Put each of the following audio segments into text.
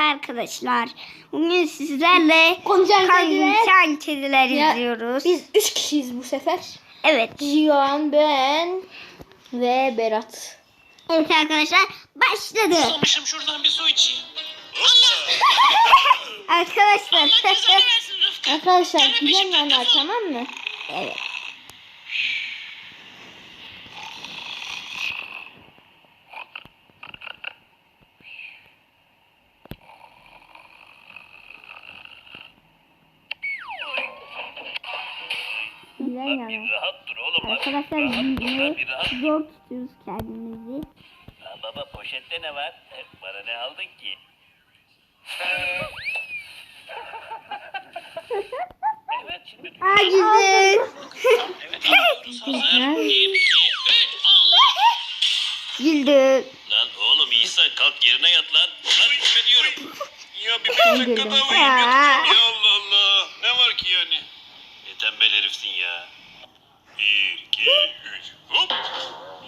arkadaşlar. Bugün sizlerle Konuşan kediler. konuşan kediler Ya, izliyoruz. Biz üç kişiyiz bu sefer. Evet. Cihan, ben ve Berat. Evet arkadaşlar başladı. Susamışım şuradan bir su içeyim. Arkadaşlar. Arkadaşlar defol. tamam mı? evet. Güzel Bir rahat dur oğlum. Arkadaşlar rahat. zor tutuyoruz kendimizi. Lan baba poşette ne var? E, Bana ne aldın ki? evet şimdi. Lan oğlum İhsan kalk yerine yat lan. Lan gitme diyorum. Ya bir beş dakika daha uyuyayım Ha. ya Allah Allah. Ne var ki yani? Ne tembel herifsin ya. Bir, iki, üç. Hop.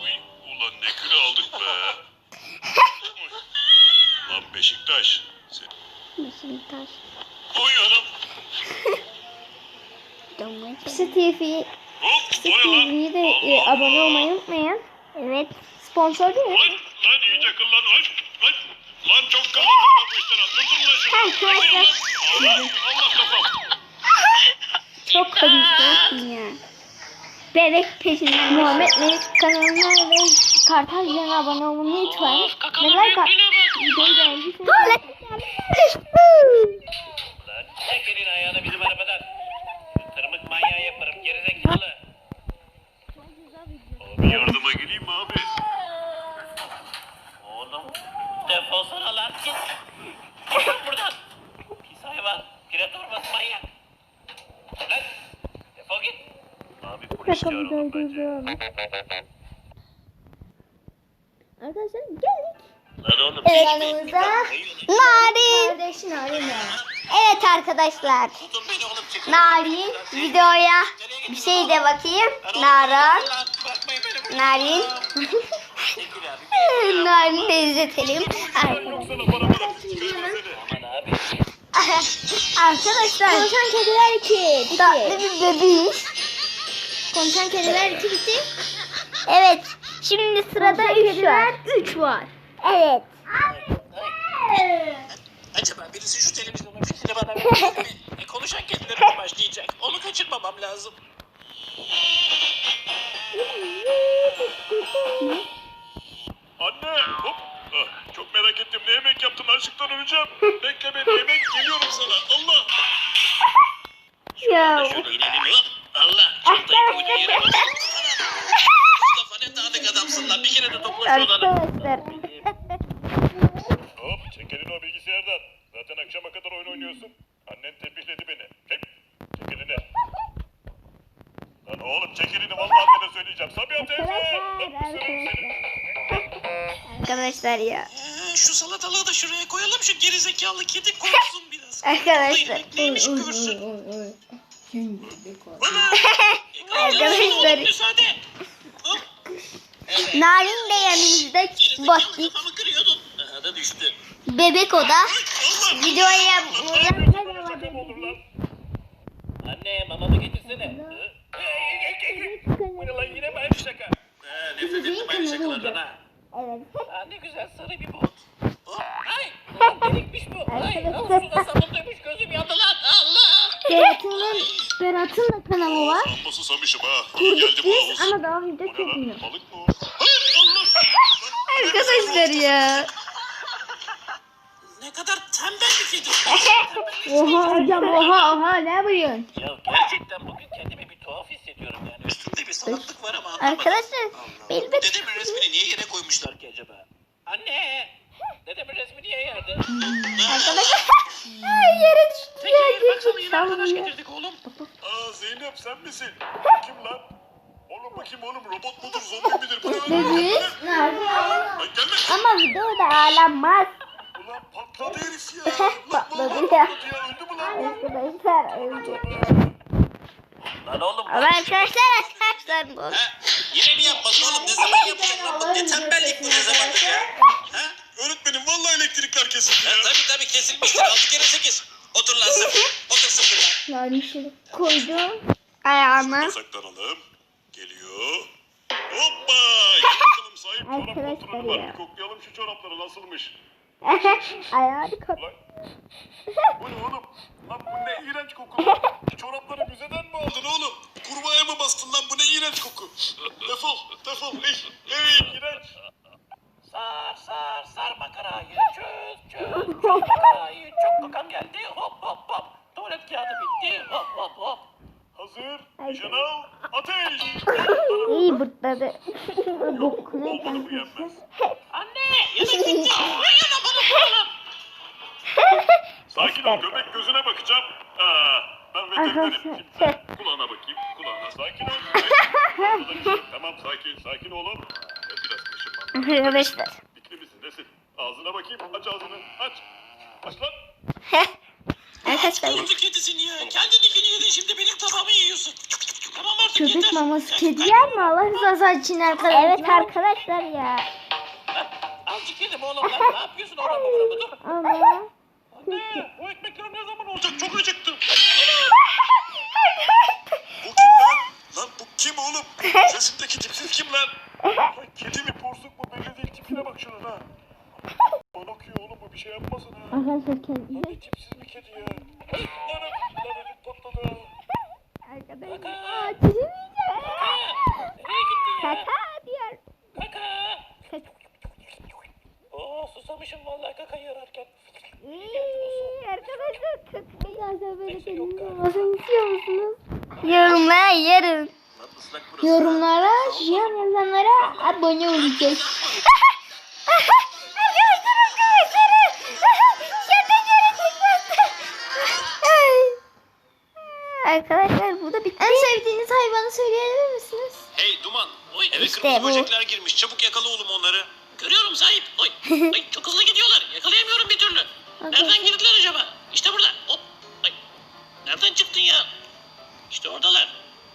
Uy, ulan ne kilo aldık be. Uy. Lan Beşiktaş. Sen... Beşiktaş. Oy anam. Pisi TV, Hop. Pisi? TV'ye de Allah e, abone Allah. olmayı unutmayın. Evet. Sponsor değil mi? Lan, lan iyice kıllan. Lan, lan. Lan çok kıllandım da bu işten. Durdur lan şunu. Durdur lan. Allah, Allah kafam. Çok komik ya. Bebek peşinden Muhammed Melik kanalına ve Kartal Can'a abone olmayı kakalı Neler kar... Videoyu beğendiyseniz... Abi polis çağıralım bence. Arkadaşlar geldik. Lan oğlum. Evet, yanımızda Narin. Kardeşin arıyor. Evet arkadaşlar. Narin videoya bir şey de bakayım. Nara. Bakmayın benim. Narin. Narin de izletelim. Arkadaşlar. Konuşan kediler 2. Tatlı bir bebeğiz. Konuşan kediler 2 bitti. Evet. Şimdi sırada 3 var. 3 var. Evet. Acaba birisi şu televizyonun fikrini bana verir mi? E, konuşan kedilerine başlayacak. Onu kaçırmamam lazım. Anne hop. Ah, çok merak ettim. Ne yemek yaptın? Açlıktan öleceğim. Bekle beni. Yemek geliyorum sana. Allah. Ya. Şöyle inelim hop. Allah. Çantayı koyduğun yere bak. Mustafa ne dağınık adamsın lan. Bir kere de topla şu odanı. Arkadaşlar. Hop çek elini o bilgisayardan. Zaten akşama kadar oyun oynuyorsun. Annen tembihledi beni. Çek. Çek elini. Lan oğlum çek elini vallahi annene söyleyeceğim. Sabiha teyze. Bak ısırırım seni. Arkadaşlar ya. Ee, şu salatalığı da şuraya koyalım. Şu gerizekalı kedi korksun biraz. Arkadaşlar. Yemek neymiş görsün. Bana. Arkadaşlar. Müsaade. Narin de yanımızda baktık. da düştü. Bebek oda. Videoya Anne mamamı getirsene. Bu ne lan yine mi aynı şaka? He, nefret ettim aynı şakalardan ha. Evet. Aa, ne güzel sarı bir bot. Ay, delikmiş bu. Ay, suda sabundaymış gözüm yandı lan. Berat'ın Berat'ın da kanalı var. Amma susamışım ha. Kurduk biz ama daha video çekmiyor. Balık mı o? Hayır Allah. Arkadaşlar ya. Ne kadar tembel bir kedi. Oha hocam oha oha ne yapıyorsun? ya gerçekten bugün kendimi bir tuhaf hissediyorum yani. Üstümde bir salaklık var ama anlamadım. Arkadaşlar benim de Dedemin resmini niye yere koymuşlar ki acaba? Anne! Dedemin resmi niye yerde? arkadaşlar yere düştü Peki ya. baksana yine arkadaş ya. getirdik oğlum. Aa Zeynep sen misin? Kim lan? Oğlum bakayım oğlum robot mudur zombi midir? Bu ne lan? Bebeğiz. Lan gelme. Ama videoda ağlanmaz. Ulan patladı herif ya. Patladı ya. Öldü mü lan? Arkadaşlar öldü. Lan oğlum. Ama arkadaşlar arkadaşlar bu. Yine mi yapmadın oğlum? Ne zaman yapacak lan? Ne tembellik bu ne zamandır ya? Ha? Öğretmenim benim. Vallahi elektrikler kesildi ya. Kesilmiştir. 6 kere 8. Otur lan sıfır. Otur sıfır lan. Şey koydum. Ayağıma. Saklanalım. Geliyor. Hoppa! Gel bakalım sahip. Çorap Arkadaşlar kontrolü var. ya. Bir koklayalım şu çorapları nasılmış. Ayağını kap. Lan. Bu ne oğlum? Lan bu ne iğrenç koku. bırtladı. Bokunu. Anne bana bana. Sakin ol köpek gözüne bakacağım. Aa, ben veterinerim. Şimdi sen kulağına bakayım. Kulağına sakin ol. Şey. Tamam sakin sakin olun. Evet, biraz kaşınmam. Arkadaşlar. Bitli misin nesin? Ağzına bakayım. Aç ağzını. Aç. Aç lan. Arkadaşlar. Kuzu kedisin ya. Kendininkini yedin şimdi benim tabağımı yiyorsun. Tamam artık Köpek yeter. maması kedi yer mi Allah rızası için arkadaşlar? Evet arkadaşlar ya. Azıcık yedim oğlum lan. Ne yapıyorsun oramı oramı dur. Ama Anne bu ekmekler ne zaman olacak? Çok acıktım. Bu kim lan? Lan bu kim oğlum? Sesindeki tipsiz kim lan? Lan kedi mi porsuk mu belli değil tipine bak şuna ha. Bana bakıyor oğlum bu bir şey yapmasın ha. arkadaşlar kendi. Lan ne tipsiz bir kedi ya. Ay, Lan lan ödüm patladı ha. Kaka. Aa, çizemeyeceğim. Kaka diyor. Kaka. Oo susamışım vallahi kaka yararken. Arkadaşlar kaka biraz böyle kedinin mamasını istiyor musunuz? Yorumlara yarın. Yorumlara, yazanlara abone olacağız. Arkadaşlar bu da bitti. En sevdiğiniz hayvanı söyleyebilir misiniz? Hey Duman. Oy eve İşte kırmızı bu. böcekler girmiş. Çabuk yakala oğlum onları. Görüyorum sahip. Oy. Ay, çok hızlı gidiyorlar. Yakalayamıyorum bir türlü. Nereden girdiler acaba? İşte burada. Hop. Ay. Nereden çıktın ya? İşte oradalar.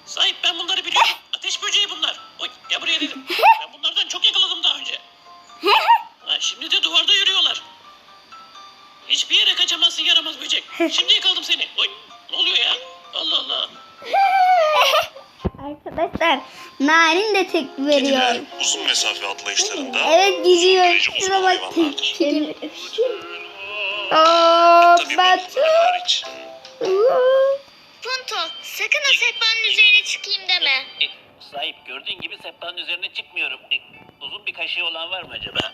Sahip ben bunları biliyorum. Ateş böceği bunlar. Oy gel buraya dedim. Ben bunlardan çok yakaladım daha önce. Ha, şimdi de duvarda yürüyorlar. Hiçbir yere kaçamazsın yaramaz böcek. Şimdi narin de tek veriyor. Kediler uzun mesafe atlayışlarında Evet gidiyor. Şuna bak. hayvanlardır. Kedim. Oo, Tabii Batu. Punto, sakın o sehpanın üzerine çıkayım deme. E, sahip gördüğün gibi sehpanın üzerine çıkmıyorum. E, uzun bir kaşığı olan var mı acaba?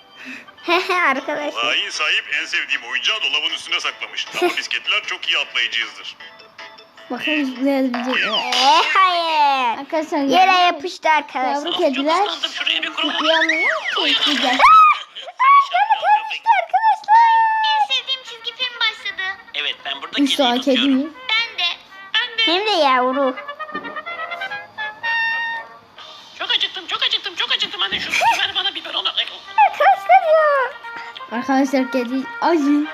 Arkadaşlar. Hain sahip en sevdiğim oyuncağı dolabın üstüne saklamış. Ama biz kediler çok iyi atlayıcıyızdır. Bakalım zıplayabilecek mi? Ee, hayır. Arkadaşlar Yere yavru- yapıştı arkadaşlar. Yavru kediler zıplayamıyor ki. Güzel. En sevdiğim çizgi film başladı. Evet ben burada Üç kediyi kedi tutuyorum. mi? Ben de, ben de. Hem de yavru. Çok acıktım çok acıktım çok acıktım. Anne şu ver bana biber onu. Ay, Arkadaşlar ya. Arkadaşlar kedi acı.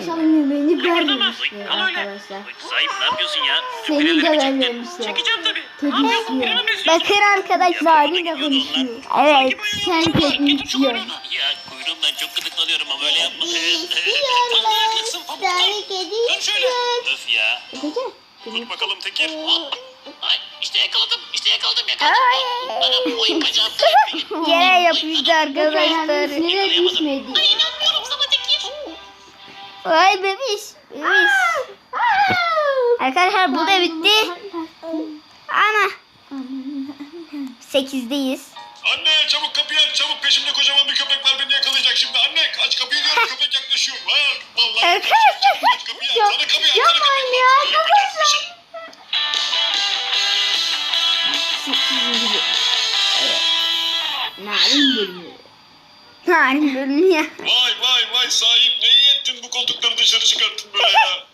Akşam yemeğini vermemişler arkadaşlar. Sahip ne yapıyorsun ya? Seni de vermemişler. Çekeceğim tabii. Kedi mi istiyorsun? Bakın arkadaşlar. Narin de konuşuyor. Evet. Sen kedi istiyor. kuyruğunu. Ya kuyruğumdan çok gıdıklanıyorum ama öyle yapma. Ayaklıksın pamuktan. Dön şöyle. Öf ya. Tut bakalım Tekir. Ay işte yakaladım. İşte yakaladım yakaladım. Anam oy bacağım. Yere yapıştı arkadaşlar. De düşmedi. Ay inanmıyorum. Ay bebiş. Bebiş. Arkadaşlar bu da bitti. Ana. Sekizdeyiz. Anne çabuk kapıyı aç çabuk peşimde kocaman bir köpek var beni yakalayacak şimdi. Anne aç kapıyı diyorum köpek yaklaşıyor. Ha, vallahi Arkadaşlar. aç kapıyı aç. Ya- Sana kapıyı aç. yapmayın sana kapıyı bir şey. Narin bölümü. Narin bölümü ya. Vay vay vay sahip ne iyi ettin bu koltukları dışarı çıkarttın böyle ya.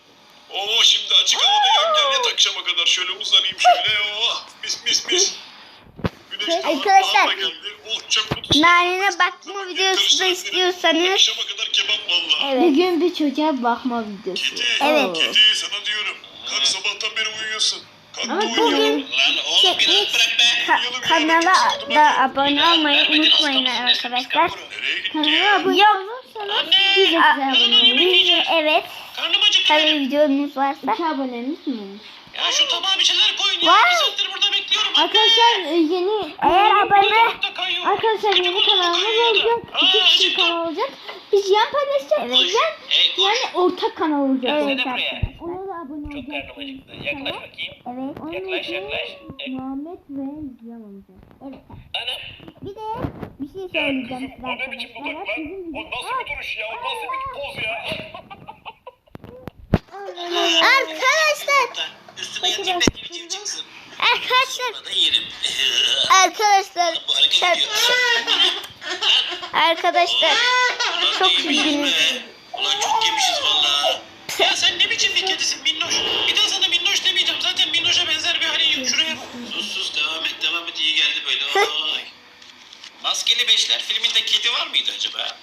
Oo şimdi açık havada yan gel yat akşama kadar şöyle uzanayım şöyle oh mis mis mis. Güneş de Arkadaşlar, geldi. Oh çabuk tut. Narin'e bakma videosu da istiyorsanız. Akşama kadar kebap valla. Evet. Bugün bir çocuğa bakma videosu. Kedi, Evet. kedi sana diyorum. Kalk sabahtan beri uyuyorsun. Kalk Ama da uyuyalım. bugün- Lan oğlum bir rahat bırak be. Ka- kanala da abone olmayı unutmayın arkadaşlar. Kanala abone Yok. Olursanız Anne. biz de Aa, size abone oluruz. Evet. Karnım acıktı Tabii benim. videomuz varsa. İki abonemiz mi olmuş? Ya şu tabağa bir şeyler koyun ya. Var. Bir saattir burada bekliyorum. anne. Arkadaşlar e, yeni Eğer abone. Arkadaşlar yeni kanalımız olacak. İki kişi kanal olacak. Biz yan paylaşacağız. Evet. Yani ortak kanal olacak. Evet. ortak. Abone Çok karnım acıktı. Yaklaş bakayım. Evet. Onun Yaklaş, yaklaş. Muhammed ve Ziyan olacak. Evet. Anam. Bir de bir şey söyleyeceğim size O ne biçim dudak lan? O nasıl bir duruş ya? O nasıl bir poz ya? Arkadaşlar. Üstüne yatayım da civciv çıksın. Arkadaşlar. Arkadaşlar. Arkadaşlar. Çok üzgünüm. Ulan çok. Ya sen ne biçim bir kedisin Minnoş? Bir daha sana Minnoş demeyeceğim. Zaten Minnoş'a benzer bir halin yok. Şuraya bak. Sus sus devam et devam et. İyi geldi böyle. Oy. Maskeli Beşler filminde kedi var mıydı acaba?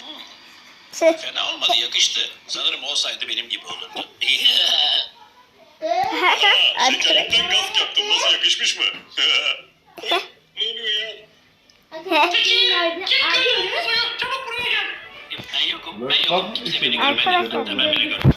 Hmm, fena olmadı yakıştı. Sanırım olsaydı benim gibi olurdu. Şekerlikten gaz yaptım. Nasıl yakışmış mı? ne oluyor ya? Çabuk buraya gel. Ben yokum. Ben yokum. Kimse beni görmedi. Ben bile görmedim.